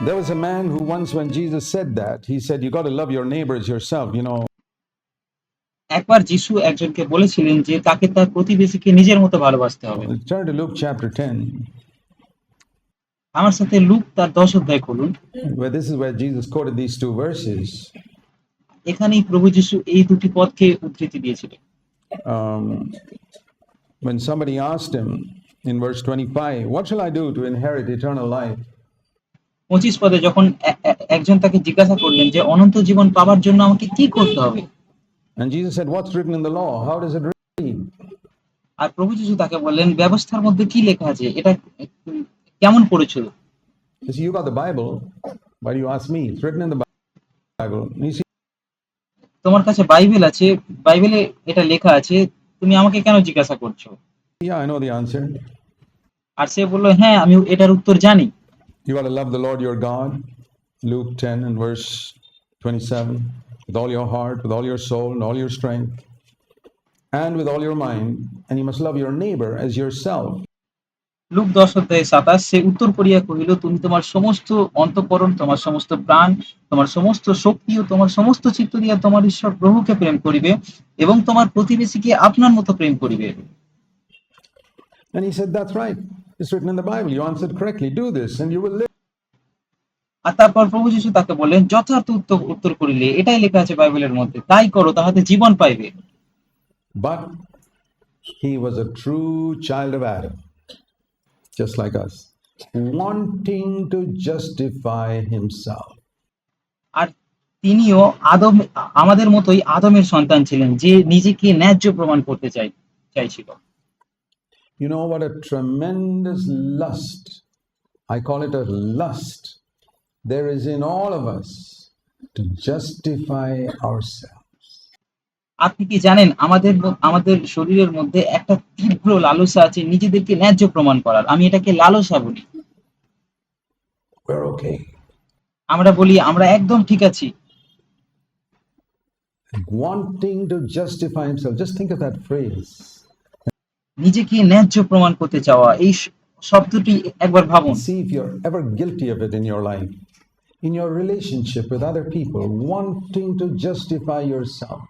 There was a man who once, when Jesus said that, he said, You got to love your neighbors yourself. You know, একবার যিশু একজনকে বলেছিলেন যে তাকে তার প্রতিবেশীকে নিজের মতো ভালোবাসতে হবে turn to Luke chapter 10, আমার সাথে লুক তার দশ অধ্যায় খুলুন where this is where Jesus quoted these two verses. এখানেই প্রভু যিশু এই দুটি পদকে উদ্ধৃতি দিয়েছিলেন Um, when somebody asked him in verse 25, What shall I do to inherit eternal life? পঁচিশ পদে যখন একজন তাকে জিজ্ঞাসা করলেন যে অনন্ত জীবন পাওয়ার জন্য আমাকে কি করতে হবে And Jesus said, What's written in the law? How does it read? আর প্রভু যিশু তাকে বললেন ব্যবস্থার মধ্যে কি লেখা আছে এটা কেমন পড়েছিল He said, You got the Bible. Why do you ask me? It's written in the Bible. You see, তোমার কাছে বাইবেল আছে বাইবেলে এটা লেখা আছে তুমি আমাকে কেন জিজ্ঞাসা করছ yeah, I know the answer. আর সে বলল হ্যাঁ আমি এটার উত্তর জানি You got to love the Lord your God. Luke 10 and verse 27. With all your heart, with all your soul, and all your strength, and with all your mind. And you must love your neighbor as yourself. Look দশ অধ্যায় সাতাশ সে উত্তর করিয়া কহিল তুমি তোমার সমস্ত অন্তঃকরণ তোমার সমস্ত প্রাণ তোমার সমস্ত শক্তি ও তোমার সমস্ত চিত্ত দিয়া তোমার ঈশ্বর প্রভুকে প্রেম করিবে এবং তোমার প্রতিবেশীকে আপনার মতো প্রেম করিবে And he said, That's right. It's written in the Bible. You answered correctly. Do this and you will live. আর তারপর প্রভু যিশু তাকে বললেন যথার্থ উত্তর উত্তর করিলে এটাই লেখা আছে বাইবেলের মধ্যে তাই করো তাহাতে জীবন পাইবে But he was a true child of Adam, just like us, wanting to justify himself. আর তিনিও আদম আমাদের মতোই আদমের সন্তান ছিলেন যে নিজেকে ন্যায্য প্রমাণ করতে চাই চাইছিল You know what a tremendous lust, I call it a lust, there is in all of us to justify ourselves. আপনি কি জানেন আমাদের ম- আমাদের শরীরের মধ্যে একটা তীব্র লালসা আছে নিজেদেরকে ন্যায্য প্রমাণ করার আমি এটাকে লালসা বলি We're okay. আমরা বলি আমরা একদম ঠিক আছি Wanting to justify himself. Just think of that phrase. নিজেকে ন্যায্য প্রমাণ করতে চাওয়া এই শব্দটি একবার ভাবুন। See if you are ever guilty of it in your life in your relationship with other people wanting to justify yourself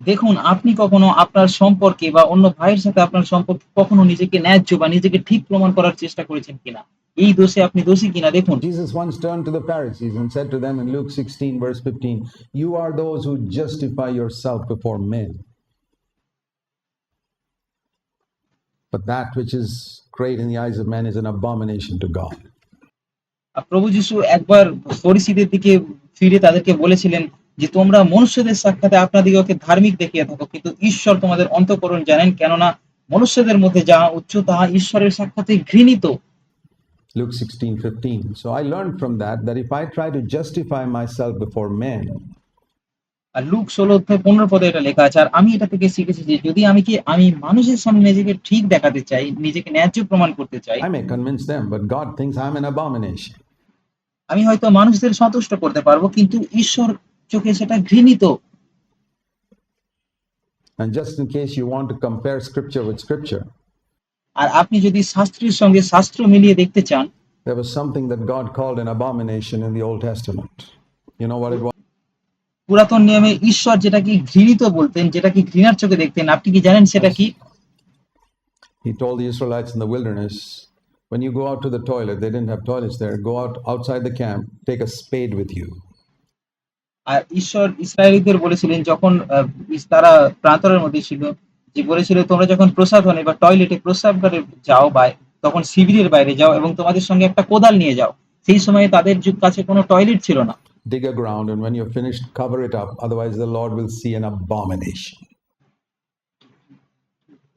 দেখুন আপনি কখনো আপনার সম্পর্কে বা অন্য ভাইয়ের সাথে আপনার সম্পর্কে কখনো নিজেকে ন্যায্য বা নিজেকে ঠিক প্রমাণ করার চেষ্টা করেছেন কিনা? এই দোষে আপনি দোষী কিনা দেখুন। Jesus once turn to the Pharisees and said to them in Luke 16 verse 15 you are those who justify yourself before men But that which is great in the eyes of men is an abomination to God. আর প্রভু যিশু একবার ফরিসিদের দিকে ফিরে তাদেরকে বলেছিলেন যে তোমরা মনুষ্যদের সাক্ষাতে আপনাদিগকে ধার্মিক দেখিয়ে থাকো কিন্তু ঈশ্বর তোমাদের অন্তঃকরণ জানেন কেননা মনুষ্যদের মধ্যে যাহা উচ্চ তাহা ঈশ্বরের সাক্ষাতে ঘৃণিত Luke 16, 15. So I learned from that that if I try to justify myself before men, আর লুক ষোলো পনেরো পদে এটা লেখা আছে আর আমি এটা থেকে শিখেছি যে যদি আমি কি আমি মানুষের সামনে নিজেকে ঠিক দেখাতে চাই নিজেকে ন্যায্য প্রমাণ করতে চাই I may convince them, but God thinks I'm an abomination. আমি হয়তো মানুষদের সন্তুষ্ট করতে পারব কিন্তু ঈশ্বর চোখে সেটা ঘৃণিত And just in case you want to compare scripture with scripture, আর আপনি যদি শাস্ত্রের সঙ্গে শাস্ত্র মিলিয়ে দেখতে চান there was something that God called an abomination in the Old Testament. You know what it was? পুরাতন নিয়মে ঈশ্বর যেটা কি ঘৃণিত বলতেন যেটা কি ঘৃণার চোখে দেখতেন আপনি কি জানেন সেটা কি? He told the Israelites in the wilderness, when you go out to the toilet, they didn't have toilets there, go out outside the camp, take a spade with you. আর ঈশ্বর ইসরায়েলিদের বলেছিলেন যখন তারা প্রান্তরের মধ্যে ছিল যে বলেছিল তোমরা যখন প্রসাধনে বা টয়লেটে প্রস্রাব করে যাও বা তখন শিবিরের বাইরে যাও এবং তোমাদের সঙ্গে একটা কোদাল নিয়ে যাও। সেই সময়ে তাদের যুগ- কাছে কোনো টয়লেট ছিল না। Dig a ground, and when you're finished, cover it up. Otherwise, the Lord will see an abomination.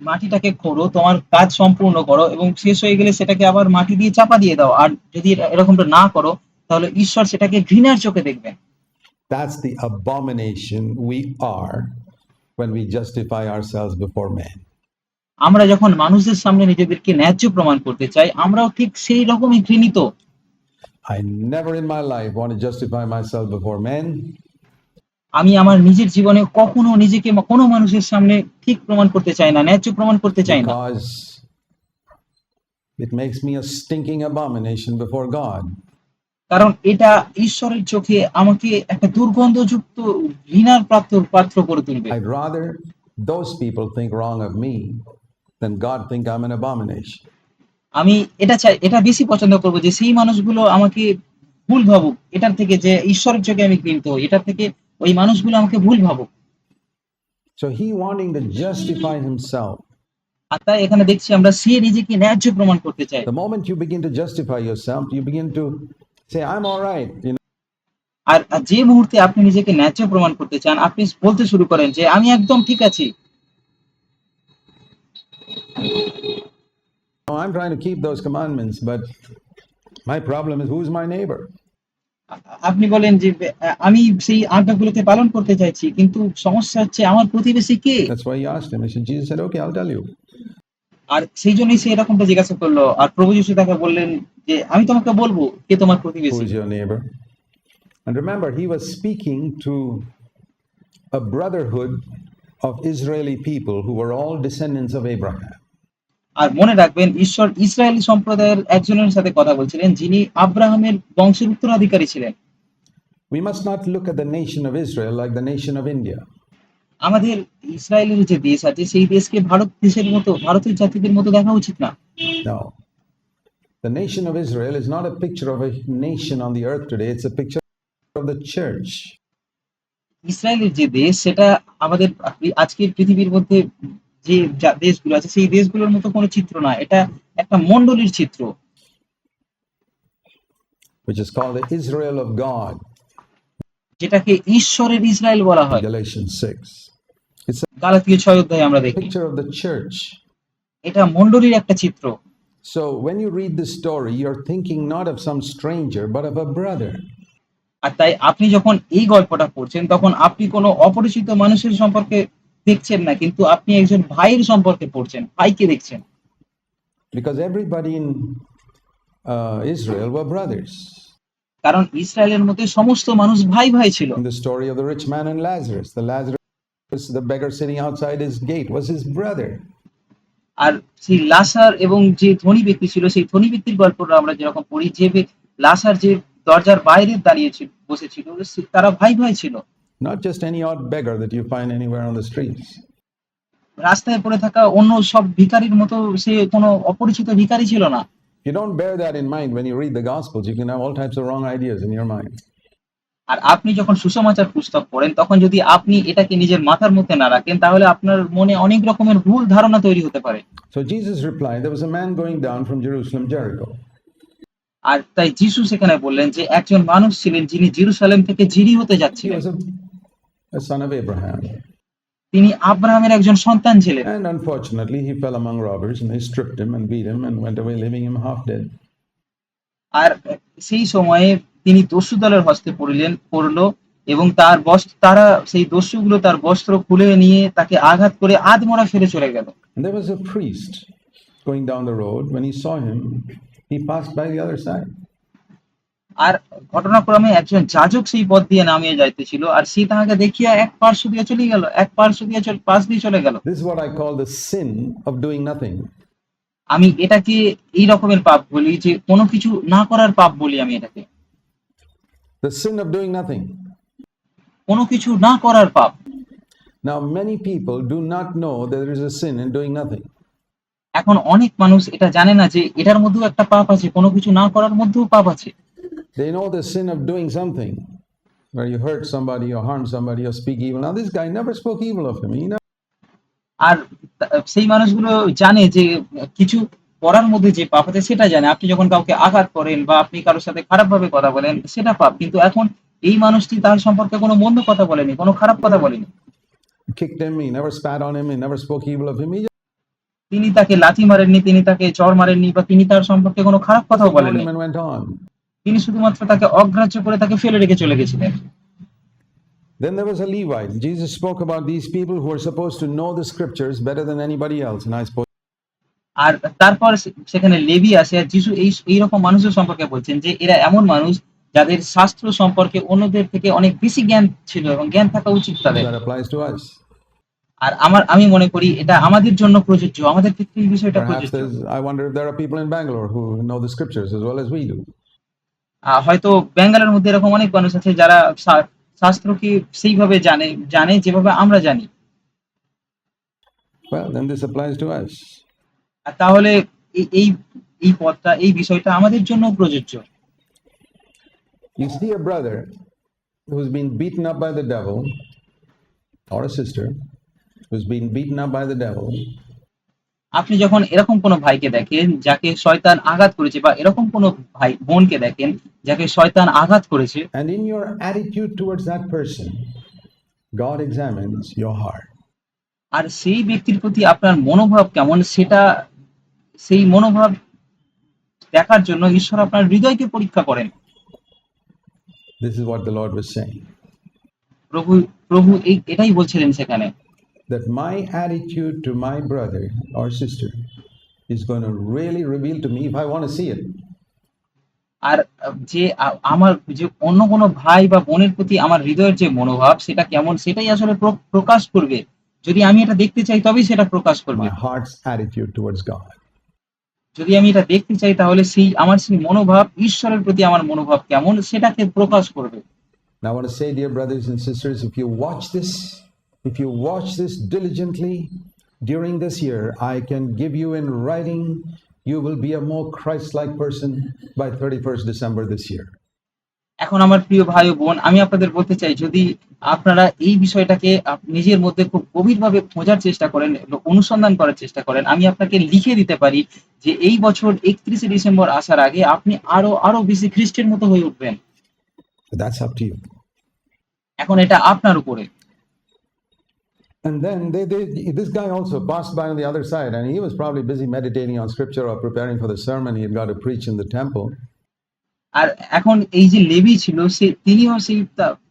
মাটিটাকে খোঁড়ো তোমার কাজ সম্পূর্ণ করো এবং শেষ হয়ে গেলে সেটাকে আবার মাটি দিয়ে চাপা দিয়ে দাও আর যদি এটা- এরকমটা না করো তাহলে ঈশ্বর সেটাকে ঘৃণার চোখে দেখবেন That's the abomination we are when we justify ourselves before men. আমরা যখন মানুষদের সামনে নিজেদেরকে ন্যায্য প্রমাণ করতে চাই আমরাও ঠিক সেই রকমই ঘৃণিত I never in my life want to justify myself before men আমি আমার নিজের জীবনে কখনো নিজেকে মা- কোনো মানুষের সামনে ঠিক প্রমাণ করতে চাই না ন্যায্য প্রমাণ করতে চাই না because it makes me a stinking abomination before God. কারণ এটা ঈশ্বরের চোখে আমাকে একটা দুর্গন্ধযুক্ত ঘৃণার পাত্র পাত্র করে তুলবে I'd rather those people think wrong of me than God think I'm an abomination. আমি এটা চাই এটা বেশি পছন্দ করব যে সেই মানুষগুলো আমাকে ভুল ভাবুক এটার থেকে যে ঈশ্বরের চোখে আমি ঘৃণিত হই এটার থেকে ওই মানুষগুলো আমাকে ভুল ভাবুক So he wanting to justify himself. আর তাই এখানে দেখছি আমরা সে নিজেকে ন্যায্য প্রমাণ করতে চাই The moment you begin to justify yourself, you begin to say, I'm all right. You know, আর আর যে মুহূর্তে আপনি নিজেকে ন্যায্য প্রমাণ করতে চান আপনি বলতে শুরু করেন যে আমি একদম ঠিক আছি "Oh, I'm trying to keep those commandments, but my problem is who's my neighbor? আ- আপনি বলেন যে আ- আমি সেই আজ্ঞাগুলোকে পালন করতে চাইছি কিন্তু সমস্যা হচ্ছে আমার প্রতিবেশী কে That's why he asked him. He said, Jesus said, Okay, I'll tell you. আর সেই জন্যই সে এরকমটা জিজ্ঞাসা করলো আর প্রভু যিশু তাকে বললেন যে আমি তোমাকে বলবো কে তোমার Who প্রতিবেশী is your neighbor? And remember, he was speaking to a brotherhood of Israeli people who were all descendants of Abraham. আর মনে রাখবেন ঈশ্বর ইসরায়েলি সম্প্রদায়ের একজনের সাথে কথা বলছিলেন যিনি আব্রাহামের বংশের উত্তরাধিকারী ছিলেন We must not look at the nation of Israel like the nation of India. আমাদের ইসরায়েলের যে দেশ আছে সেই দেশকে ভারত দেশের মতো ভারতের জাতিদের মতো দেখা উচিত না No. The nation of Israel is not a picture of a nation on the earth today, it's a picture of the church. ইসরায়েলের যে দেশ সেটা আমাদের আজকের পৃথিবীর মধ্যে যে দেশগুলো আছে সেই দেশগুলোর মতো কোনো চিত্র না এটা একটা মণ্ডলীর চিত্র which is called the Israel of God, যেটাকে ঈশ্বরের ইসরায়েল বলা হয় Galatians 6. It's a গালাতীয় ছয় অধ্যায়ে আমরা দেখি picture of the church. এটা মণ্ডলীর একটা চিত্র So when you read this story, you're thinking not of some stranger, but of a brother. আর তাই আপনি যখন এই গল্পটা পড়ছেন তখন আপনি কোনো অপরিচিত মানুষের সম্পর্কে দেখছেন না কিন্তু আপনি একজন ভাইয়ের সম্পর্কে পড়ছেন ভাইকে দেখছেন। Because everybody in Israel Israel brothers কারণ ইসরায়েলের মধ্যে সমস্ত মানুষ ভাই ভাই ছিল। The story of the rich man and Lazarus, the Lazarus, the beggar sitting outside his gate, was his brother. আর সেই লাসার এবং যে ধনী ব্যক্তি ছিল সেই ধনী ব্যক্তির গল্পটা আমরা যেরকম পড়ি যে লাসার যে দরজার বাইরে দাঁড়িয়ে ছিল বসেছিল তারা ভাই ভাই ছিল। Not just any odd beggar that you find anywhere on the streets. রাস্তায় পড়ে থাকা অন্য সব ভিখারির মতো সে কোনো অপরিচিত ভিখারি ছিল না you don't bear that in mind when you read the Gospels, you can have all types of wrong ideas in your mind. আর আপনি যখন সুসমাচার পুস্তক পড়েন তখন যদি আপনি এটাকে নিজের মাথার মধ্যে না রাখেন তাহলে আপনার মনে অনেক রকমের ভুল ধারণা তৈরি হতে পারে So Jesus replied, There was a man going down from Jerusalem, Jericho. আর তাই যিশু সেখানে বললেন যে একজন মানুষ ছিলেন যিনি জেরুসালেম থেকে জিরি হতে যাচ্ছিলেন a, a son of Abraham. তিনি আব্রাহামের একজন সন্তান ছিলেন And unfortunately, he fell among robbers and they stripped him and beat him and went away, leaving him half dead. আর সেই সময়ে তিনি দস্যু দলের হস্তে পড়িলেন পড়লো এবং তার বস্ত্র তারা সেই দস্যুগুলো তার বস্ত্র খুলে নিয়ে তাকে আঘাত করে আধমরা ফেলে চলে গেল And there was a priest going down the road. When he saw him, he passed by the other side. আর ঘটনাক্রমে একজন যাজক সেই পথ দিয়ে নামিয়ে যাইতেছিল আর সে তাহাকে দেখিয়া এক পার্শ্ব দিয়ে চলে গেল এক পার্শ্ব দিয়ে পাশ দিয়ে চলে গেল is what I call the sin of doing nothing. আমি এটাকে এই রকমের পাপ বলি যে কোনো কিছু না করার পাপ বলি আমি এটাকে The sin of doing nothing. কোনো কিছু না করার পাপ many people do not know that there is a sin in doing nothing. এখন অনেক মানুষ এটা জানে না যে এটার মধ্যেও একটা পাপ আছে কোনো কিছু না করার মধ্যেও পাপ আছে They know the sin of doing something, where you hurt somebody or harm somebody or speak evil. Now, this guy never spoke evil of him. He never আর সেই মানুষগুলো জানে যে কিছু করার মধ্যে যে পাপ আছে সেটা জানে আপনি যখন কাউকে আঘাত করেন বা আপনি কারোর সাথে খারাপ কথা বলেন সেটা পাপ কিন্তু এখন এই মানুষটি তার সম্পর্কে কোনো মন্দ কথা বলেনি কোনো খারাপ কথা বলেনি kicked him, he never spat on him, he never spoke evil of him. He just তিনি তাকে লাথি মারেননি তিনি তাকে চর মারেননি বা তিনি তার সম্পর্কে কোনো খারাপ কথাও বলেননি তিনি শুধুমাত্র তাকে অগ্রাহ্য করে তাকে ফেলে রেখে চলে গেছিলেন Then there was a Levite. Jesus spoke about these people who are supposed to know the scriptures better than anybody else. And I suppose আর তারপর সেখানে লেবি আসে আর যিশু এই এইরকম মানুষের সম্পর্কে বলছেন যে এরা এমন মানুষ যাদের শাস্ত্র সম্পর্কে অন্যদের থেকে অনেক বেশি জ্ঞান ছিল এবং জ্ঞান থাকা উচিত তাদের. আর আমার আমি মনে করি এটা আমাদের জন্য প্রযোজ্য আমাদের ক্ষেত্রে এই বিষয়টা প্রযোজ্য I wonder if there are people in Bangalore who know the scriptures as well as we do. আহ, হয়তো বেঙ্গালের মধ্যে এরকম অনেক মানুষ আছে যারা শাস্ত্রকে সেইভাবে জানে জানে যেভাবে আমরা জানি তাহলে এই এই এই পথটা এই বিষয়টা আমাদের জন্য প্রযোজ্য You see a brother who's been beaten up by the devil, or a sister who's been beaten up by the devil, আপনি যখন এরকম কোনো ভাইকে দেখেন যাকে শয়তান আঘাত করেছে বা এরকম কোনো ভাই বোনকে দেখেন যাকে শয়তান আঘাত করেছে and in your attitude towards that person, God examines your heart. আর সেই ব্যক্তির প্রতি আপনার মনোভাব কেমন সেটা সেই মনোভাব দেখার জন্য ঈশ্বর আপনার হৃদয়কে পরীক্ষা করেন This is what the Lord was saying. প্রভু প্রভু এই এটাই বলছিলেন সেখানে That my attitude to my brother or sister is going to really reveal to me if I want to see it. আর আহ, যে আ- আমার যে অন্য কোনো ভাই বা বোনের প্রতি আমার হৃদয়ের যে মনোভাব সেটা কেমন সেটাই আসলে প্র- প্রকাশ করবে যদি আমি এটা দেখতে চাই তবেই সেটা প্রকাশ করবে My heart's attitude towards God. যদি আমি এটা দেখতে চাই তাহলে সেই আমার সেই মনোভাব ঈশ্বরের প্রতি আমার মনোভাব কেমন সেটাকে প্রকাশ করবে Now, I want to say, dear brothers and sisters, if you watch this, if you watch this diligently during this year, I can give you in writing, you will be a more Christ like person by 31st December this year. এখন আমার প্রিয় ভাই ও বোন আমি আপনাদের বলতে চাই যদি আপনারা এই বিষয়টাকে নিজের মধ্যে খুব গভীরভাবে খোঁজার চেষ্টা করেন অনুসন্ধান করার চেষ্টা করেন আমি আপনাকে লিখে দিতে পারি যে এই বছর একত্রিশে ডিসেম্বর আসার আগে আপনি আরও আরও বেশি খ্রিস্টের মতো হয়ে উঠবেন। এখন এটা আপনার উপরে। And then they, they, this guy also passed by on the other side, and he was probably busy meditating on scripture or preparing for the sermon he had got to preach in the temple. আর এখন এই যে লেবি ছিল সে তিনিও সেই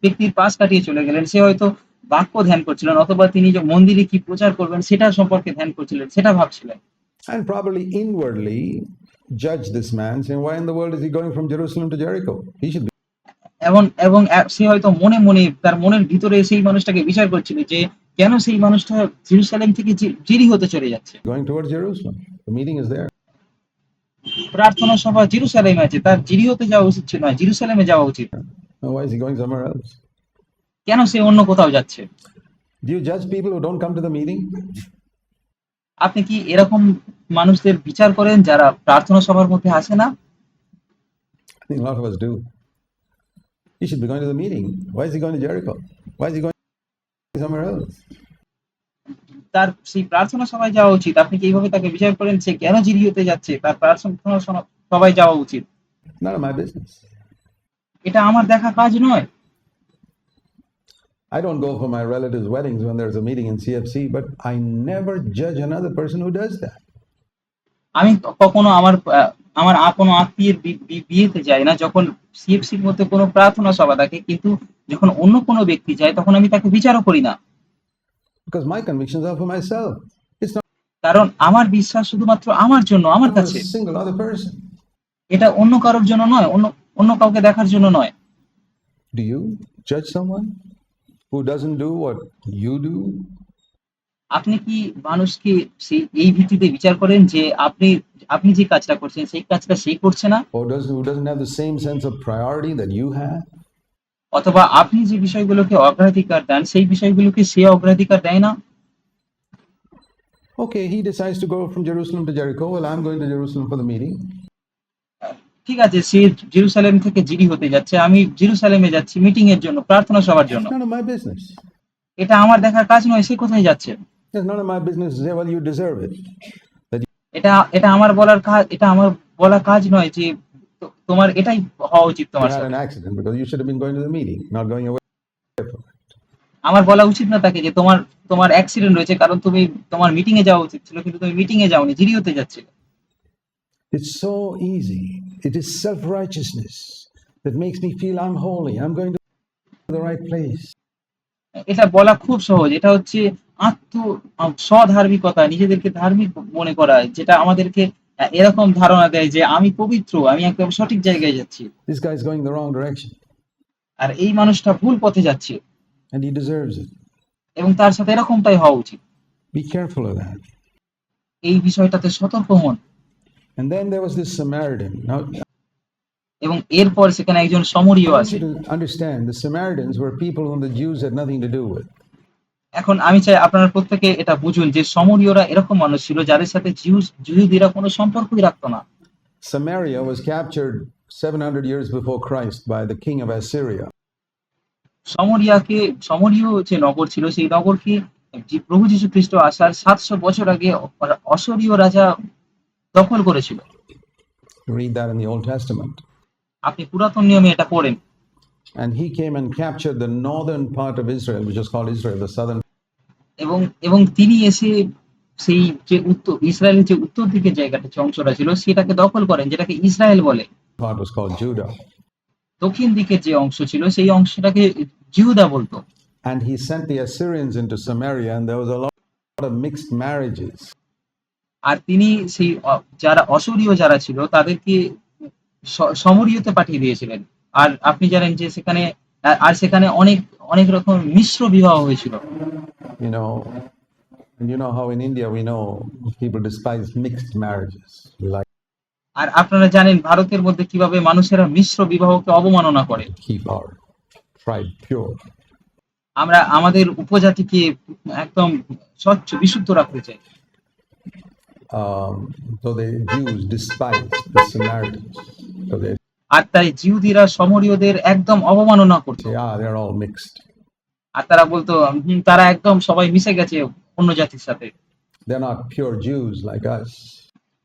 ব্যক্তির পাশ কাটিয়ে চলে গেলেন সে হয়তো বাক্য ধ্যান করছিলেন অথবা তিনি যে মন্দিরে কি প্রচার করবেন সেটা সম্পর্কে ধ্যান করছিলেন সেটা ভাবছিলেন And probably inwardly judged this man, saying, Why in the world is he going from Jerusalem to Jericho? He should be এবং এবং সে হয়তো মনে মনে তার মনের ভিতরে সেই মানুষটাকে বিচার করছিল যে কেন সেই মানুষটা জেরুসালেম থেকে জিরি হতে চলে যাচ্ছে? Going toward Jerusalem the meeting is there প্রার্থনা সভা জেরুসালেম আছে তার জিরি হতে যাওয়া উচিত ছিল না জেরুসালেমে যাওয়া উচিত। Why is he going somewhere else কেন সে অন্য কোথাও যাচ্ছে? ডু ইউ জাজ people who don't come to the meeting আপনি কি এরকম মানুষদের বিচার করেন যারা প্রার্থনা সভার মধ্যে আসে না? I think lot of us do he should be going to the meeting why is he going to Jericho why is he going তার সেই প্রার্থনা সভায় যাওয়া উচিত আপনি কি এইভাবে তাকে বিচার করেন সে কেন জিরি হতে যাচ্ছে তার প্রার্থনা সভা- সভায় যাওয়া উচিত এটা আমার দেখা কাজ নয় I don't go for my relatives' weddings when there's a meeting in CFC, but I never judge another person who does that. আমি কখনো আমার আমার কোনো আত্মীয়ের বি- বিয়েতে যাই না। যখন সিএফসির মধ্যে কোনো প্রার্থনা সভা থাকে কিন্তু যখন অন্য কোনো ব্যক্তি যায় তখন আমি তাকে বিচারও করি না। কারণ আমার বিশ্বাস শুধুমাত্র আমার জন্য আমার কাছে. এটা অন্য কারোর জন্য নয় অন্য অন্য কাউকে দেখার জন্য নয়। Do you judge someone who doesn't do what you do? আপনি কি মানুষকে সেই এই ভিত্তিতে বিচার করেন যে আপনি আপনি যে কাজটা করছেন সেই কাজটা সে করছে না Or does, who doesn't have the same sense of priority that you have? অথবা আপনি যে বিষয়গুলোকে অগ্রাধিকার দেন সেই বিষয়গুলোকে সে অগ্রাধিকার দেয় না Okay, he decides to go from Jerusalem to Jericho. Well, I'm going to Jerusalem for the meeting. ঠিক আছে সে জেরুসালেম থেকে জিরি হতে যাচ্ছে আমি জেরুসালেমে যাচ্ছি মিটিং এর জন্য প্রার্থনা সভার জন্য. এটা আমার দেখার কাজ নয় সে কোথায় যাচ্ছে It's none of my business to say, well, you deserve it. এটা এটা আমার বলার কাজ এটা আমার বলা কাজ নয় যে তো- তোমার এটাই হওয়া উচিত You তোমার had সাথে an accident because you should have been going to the meeting, not going away from it. আমার বলা উচিত না তাকে যে তোমার তোমার অ্যাক্সিডেন্ট হয়েছে কারণ তুমি তোমার মিটিং এ যাওয়া উচিত ছিল কিন্তু তুমি মিটিং এ যাওনি জিরি হতে যাচ্ছিল It's so easy. It is self righteousness that makes me feel I'm holy. I'm going to the right place. এটা বলা খুব সহজ এটা হচ্ছে আত্ম স্বধার্মিকতা নিজেদেরকে ধার্মিক মনে করা যেটা আমাদেরকে এরকম ধারণা দেয় যে আমি পবিত্র আমি একদম সঠিক জায়গায় যাচ্ছি This guy's going the wrong direction আর এই মানুষটা ভুল পথে যাচ্ছে and he deserves it. এবং তার সাথে এরকমটাই হওয়া উচিত Be careful of that. এই বিষয়টাতে সতর্ক হন And then there was this Samaritan. Now, এবং এরপর সেখানে একজন সমরীয় আছে। Understand the Samaritans were people who the Jews had nothing to do with এখন আমি চাই আপনারা প্রত্যেকে এটা বুঝুন যে সমরীয়রা এরকম মানুষ ছিল যাদের সাথে জিউস জিউদিরা কোনো সম্পর্কই রাখতো না। Samaria was captured 700 years before Christ by the king of Assyria সমরিয়াকে সমরীয় যে নগর ছিল সেই নগর কি প্রভু যীশু খ্রিস্ট আসার 700 বছর আগে অসরীয় রাজা দখল করেছিল। Read that in the Old Testament আপনি পুরাতন নিয়মে এটা পড়েন And he came and captured the northern part of Israel, which is called Israel, the southern এবং এবং তিনি এসে সেই যে উত্তর ইসরায়েলের যে উত্তর দিকের জায়গাটা অংশটা ছিল সেটাকে দখল করেন যেটাকে ইসরায়েল বলে part was called Judah. দক্ষিণ দিকের যে অংশ ছিল সেই অংশটাকে জিহুদা বলতো And he sent the Assyrians into Samaria, and there was a lot of mixed marriages. আর তিনি সেই যারা অসুরীয় যারা ছিল তাদেরকে সমরীয়তে পাঠিয়ে দিয়েছিলেন আর আপনি জানেন যে সেখানে আর- সেখানে অনেক অনেক রকম মিশ্র বিবাহ হয়েছিল You know, and you know how in India we know people despise mixed marriages. Like আর আপনারা জানেন ভারতের মধ্যে কীভাবে মানুষেরা মিশ্র বিবাহকে অবমাননা করে keep our tribe pure. আমরা আমাদের উপজাতিকে একদম স্বচ্ছ বিশুদ্ধ রাখতে চাই আর তাই জিউদিরা সমরীয়দের একদম অবমাননা করছে আর তারা বলতো তারা একদম সবাই মিশে গেছে অন্য জাতির সাথে।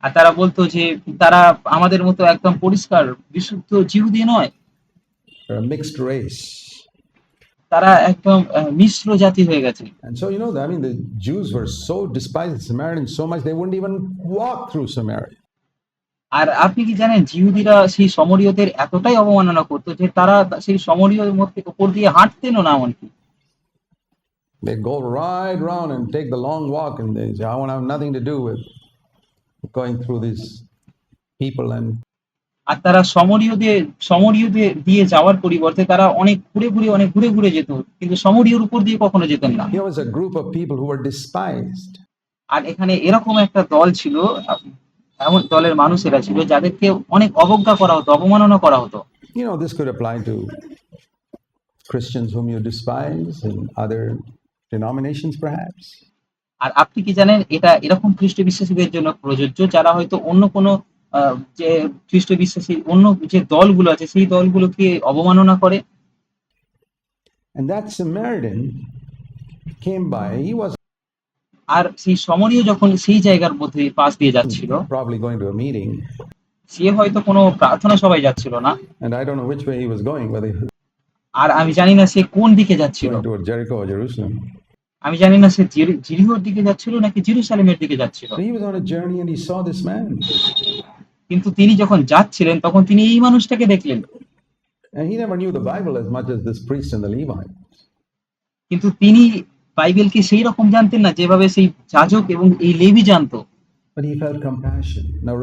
আর তারা বলতো যে তারা আমাদের মতো একদম পরিষ্কার বিশুদ্ধ জিহুদি নয়। মিক্সড রেস তারা একদম আহ, মিশ্র জাতি হয়ে গেছে And so, you know, I mean, the Jews were so despised the Samaritans so much they wouldn't even walk through Samaria. আর আপনি কি জানেন জিহুদিরা সেই সমরীয়দের এতটাই অবমাননা করতো যে তারা সেই সমরীয় মধ্যে উপর দিয়ে হাঁটতেনও না এমনকি They go right round and take the long walk, and they say, I want to have nothing to do with going through these people. And আর তারা সমরীয়দের সমরীয়দের দিয়ে যাওয়ার পরিবর্তে তারা অনেক ঘুরে ঘুরে অনেক ঘুরে ঘুরে যেত কিন্তু সমরীয়র উপর দিয়ে কখনো যেতেন না here was a group of people who were despised. আর এখানে এরকম একটা দল ছিল এমন দলের মানুষেরা ছিল যাদেরকে অনেক অবজ্ঞা করা হতো অবমাননা করা হতো You know, this could apply to Christians whom you despise and other denominations, perhaps. আর আপনি কি জানেন এটা এরকম খ্রিস্ট বিশ্বাসীদের জন্য প্রযোজ্য যারা হয়তো অন্য কোনো যে খ্রিস্ট বিশ্বাসী অন্য যে দলগুলো আছে সেই দলগুলোকে অবমাননা করে And that Samaritan came by. He was আর সেই সমরীয় যখন সেই জায়গার মধ্যে পাশ দিয়ে যাচ্ছিল probably going to a meeting, সে হয়তো কোনো প্রার্থনা সবাই যাচ্ছিল না and I don't know which way he was going, whether he আর আমি জানি না সে কোন দিকে যাচ্ছিল toward Jericho or Jerusalem. আমি জানি না সে জিরি- জিরিহোর দিকে যাচ্ছিল নাকি জিরুসালেমের দিকে যাচ্ছিল he was on a journey and he saw this man. কিন্তু তিনি যখন যাচ্ছিলেন তখন তিনি এই মানুষটাকে দেখলেন And he never knew the Bible as much as this priest and the Levite. কিন্তু তিনি বাইবেলকে সেই রকম জানতেন না যেভাবে সেই যাজক এবং এই লেবি জানতো But he felt compassion. Now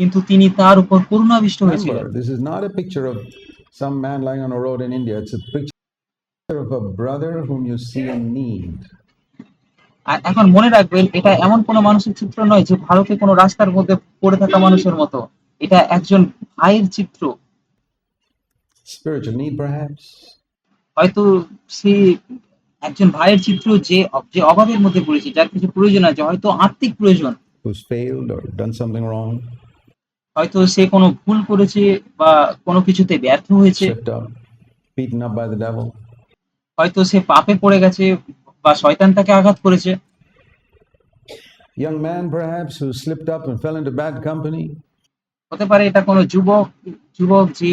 কিন্তু তিনি তার উপর করুণাবিষ্ট হয়েছিলেন this is not a picture of some man lying on a road in India. It's a picture of a brother whom you see in need. আর এখন মনে রাখবেন এটা এমন কোনো মানুষের চিত্র নয় যে ভারতে কোনো রাস্তার মধ্যে পড়ে থাকা মানুষের মতো। এটা একজন ভাইয়ের চিত্র। হয়তো সে একজন ভাইয়ের চিত্র যে যে অভাবের মধ্যে পড়েছে যার কিছু প্রয়োজন আছে হয়তো আর্থিক প্রয়োজন। হয়তো সে কোনো ভুল করেছে বা কোনো কিছুতে ব্যর্থ হয়েছে. হয়তো সে পাপে পড়ে গেছে বা শয়তান তাকে আঘাত করেছে Young man, perhaps, who slipped up and fell into bad company. হতে পারে এটা কোনো যুবক যুবক যে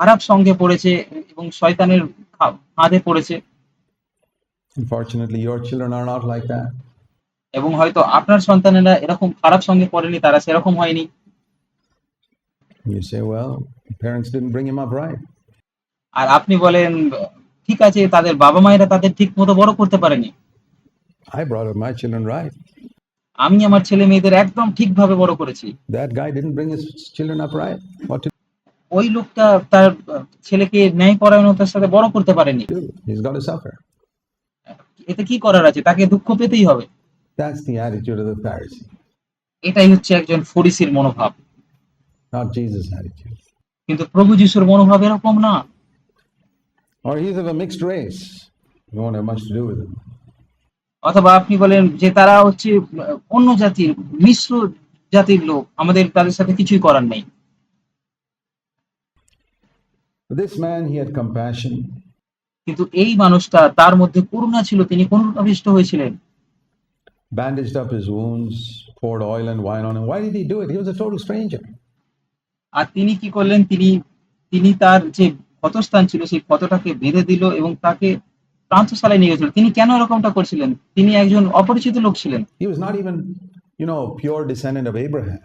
খারাপ সঙ্গে পড়েছে এবং শয়তানের ফাঁদে পড়েছে Unfortunately, your children are not like that. এবং হয়তো আপনার সন্তানেরা এরকম খারাপ সঙ্গে পড়েনি তারা সেরকম হয়নি You say, well, parents didn't bring him up right. আর আপনি বলেন ঠিক আছে তাদের বাবা মায়েরা তাদের ঠিক মতো বড় করতে পারেনি I brought up my children right. আমি আমার ছেলে মেয়েদের একদম ঠিকভাবে বড় করেছি That guy didn't bring his children up right. What to ওই লোকটা তার ছেলেকে ন্যায় পরায়ণতার সাথে বড় করতে পারেনি do? He's got to suffer. এতে কি করার আছে তাকে দুঃখ পেতেই হবে That's the attitude of the Pharisee, এটাই হচ্ছে একজন ফরিসির মনোভাব not Jesus' attitude. কিন্তু প্রভু যিশুর মনোভাব এরকম না Or he's of a mixed race. You won't have much to do with him. অথবা আপনি বলেন যে তারা হচ্ছে অন্য জাতির মিশ্র জাতির লোক আমাদের তাদের সাথে কিছুই করার নেই this man, he had compassion. কিন্তু এই মানুষটা তার মধ্যে করুণা ছিল তিনি করুণাবিষ্ট হয়েছিলেন bandaged up his wounds, poured oil and wine on him. Why did he do it? He was a total stranger. আর তিনি কি করলেন তিনি তিনি তার যে ক্ষতস্থান ছিল সেই ক্ষতটাকে বেঁধে দিল এবং তাকে প্রান্তশালায় নিয়ে গেছিল। তিনি কেন এরকমটা করছিলেন? তিনি একজন অপরিচিত লোক ছিলেন। Abraham.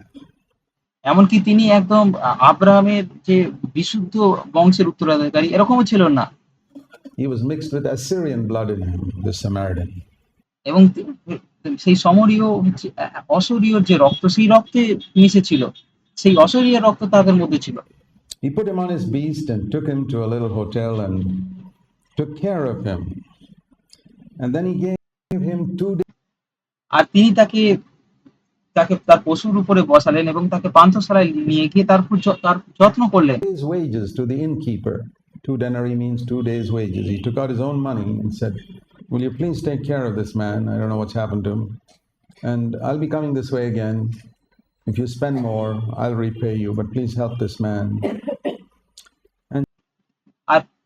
এমনকি তিনি একদম আব্রাহামের যে বিশুদ্ধ বংশের উত্তরাধিকারী এরকমও ছিল না। He was mixed with Assyrian blood in him, the Samaritan. এবং সেই সমরীয় হচ্ছে অসরীয় যে রক্ত সেই রক্তে মিশেছিল। সেই অসরীয় রক্ত তাদের মধ্যে ছিল। He put him on his beast and took him to a little hotel and took care of him. And then he gave him two আর তিনি তাকে তাকে তার পশুর উপরে বসালেন এবং তাকে পান্থশালায় নিয়ে গিয়ে তার উপর য- তার যত্ন করলেন days' wages to the innkeeper. Two denarii means two days' wages. He took out his own money and said, Will you please take care of this man? I don't know what's happened to him. And I'll be coming this way again. If you spend more, I'll repay you, but please help this man.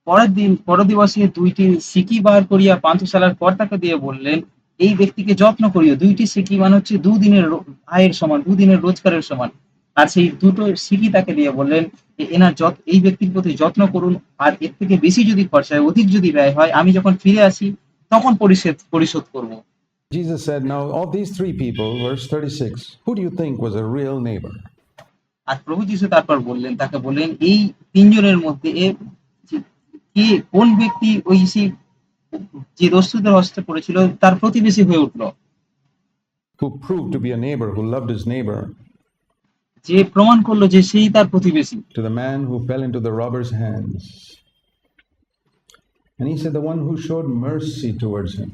পরের দিন পরের দিবসে দুইটি সিকি বার করিয়া পান্থশালার কর্তাকে দিয়ে বললেন এই ব্যক্তিকে যত্ন করিও। দুইটি সিকি মানে হচ্ছে দুদিনের আয়ের সমান দুদিনের রোজগারের সমান। আর সেই দুটো সিকি তাকে দিয়ে বললেন যে এনার যত এই ব্যক্তির প্রতি যত্ন করুন আর এর থেকে বেশি যদি খরচা হয় অধিক যদি ব্যয় হয় আমি যখন ফিরে আসি তখন পরিশোধ পরিশোধ করব। Jesus said, Now, of these three people, verse 36, who do you think was a real neighbor? আর প্রভু যিশু তারপর বললেন তাকে বললেন এই তিনজনের মধ্যে কে কোন ব্যক্তি ওই সেই যে দস্যুদের হস্তে পড়েছিল তার প্রতিবেশী হয়ে উঠল Who proved to be a neighbor, who loved his neighbor, যে প্রমাণ করল যে সেই তার প্রতিবেশী to the man who fell into the robber's hands. And he said, The one who showed mercy towards him.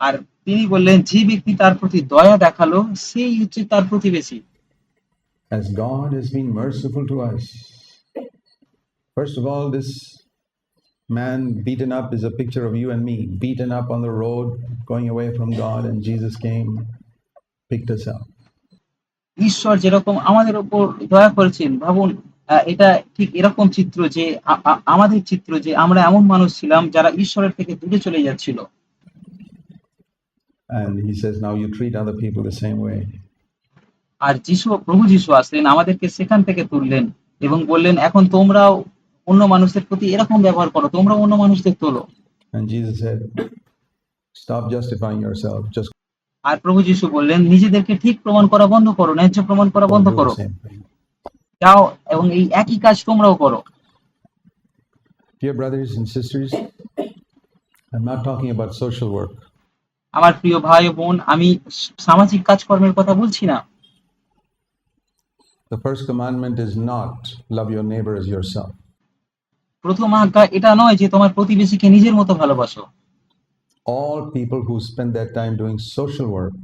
আর তিনি বললেন যে ব্যক্তি তার প্রতি দয়া দেখাল সেই হচ্ছে তার প্রতিবেশী as God has been merciful to us. First of all, this man beaten up is a picture of you and me, beaten up on the road, going away from God, and Jesus came, picked us up. ঈশ্বর যেরকম আমাদের উপর দয়া করেছেন ভাবুন এটা ঠিক এরকম চিত্র যে আমাদের চিত্র যে আমরা এমন মানুষ ছিলাম যারা ঈশ্বরের থেকে দূরে চলে যাচ্ছিল And he says, Now you treat other people the same way. আর যিশু প্রভু যিশু আসলেন আমাদেরকে সেখান থেকে তুললেন এবং বললেন এখন তোমরাও অন্য মানুষের প্রতি এরকম ব্যবহার করো তোমরা অন্য মানুষদের তোলো আর প্রভু যিশু বললেন নিজেদেরকে ঠিক প্রমাণ করা বন্ধ করো ন্যায্য প্রমাণ করা বন্ধ করো। যাও এবং এই একই কাজ তোমরাও করো। Dear brothers and sisters, not talking about social work. আমার প্রিয় ভাই বোন আমি সামাজিক কাজকর্মের কথা বলছি না। The first commandment is not love your neighbor as yourself. প্রথম আজ্ঞা এটা নয় যে তোমার প্রতিবেশীকে নিজের মতো ভালোবাসো all people who spend their time doing social work,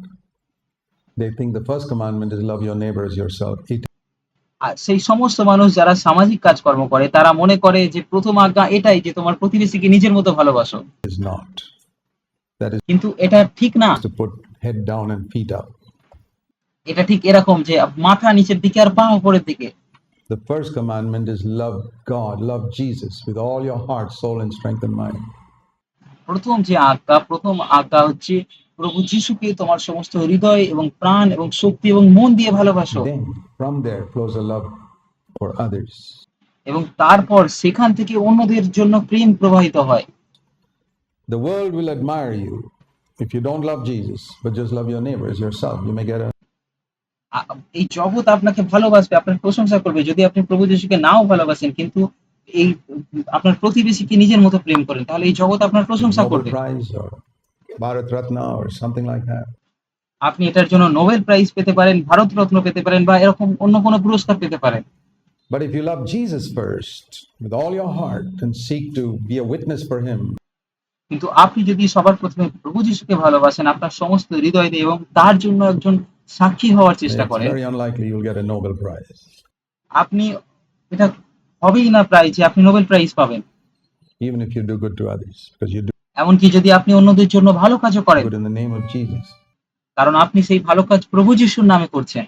they think the first commandment is love your neighbor as yourself. It সেই সমস্ত মানুষ যারা সামাজিক কাজকর্ম করে তারা মনে করে যে প্রথম আজ্ঞা এটাই যে তোমার প্রতিবেশীকে নিজের মতো ভালোবাসো is not. That is কিন্তু এটা ঠিক না to put head down and feet up. এটা ঠিক এরকম যে মাথা নিচের দিকে আর পা উপরের দিকে The first commandment is love God, love Jesus with all your heart, soul, and strength and mind. প্রথম যে আজ্ঞা প্রথম আজ্ঞা হচ্ছে প্রভু যিশুকে তোমার সমস্ত হৃদয় এবং প্রাণ এবং শক্তি এবং মন দিয়ে ভালোবাসো Then from there flows a love for others. এবং তারপর সেখান থেকে অন্যদের জন্য প্রেম প্রবাহিত হয় The world will admire you if you don't love Jesus, but just love your neighbor as yourself. You may get a আ- এই জগৎ আপনাকে ভালোবাসবে আপনার প্রশংসা করবে। যদি আপনি প্রভু যিশুকে নাও ভালোবাসেন কিন্তু এই আপনার প্রতিবেশীকে নিজের মতো প্রেম করেন তাহলে এই জগৎ আপনার প্রশংসা করবে। Bharat Ratna or something like that. আপনি এটার জন্য নোবেল প্রাইজ পেতে পারেন ভারত রত্ন পেতে পারেন বা এরকম অন্য কোনো পুরস্কার পেতে পারেন। But if you love Jesus first with all your heart and seek to be a witness for him, কিন্তু আপনি যদি সবার প্রথমে প্রভু যিশুকে ভালোবাসেন আপনার সমস্ত হৃদয় দিয়ে এবং তার জন্য একজন সাক্ষী হওয়ার চেষ্টা করে করেন. আপনি এটা হবেই না প্রাইজ যে আপনি নোবেল প্রাইজ পাবেন even if you do good to others, because you do এমনকি যদি আপনি অন্যদের জন্য ভালো কাজও করেন in the name of Jesus. কারণ আপনি সেই ভালো কাজ প্রভু যিশুর নামে করছেন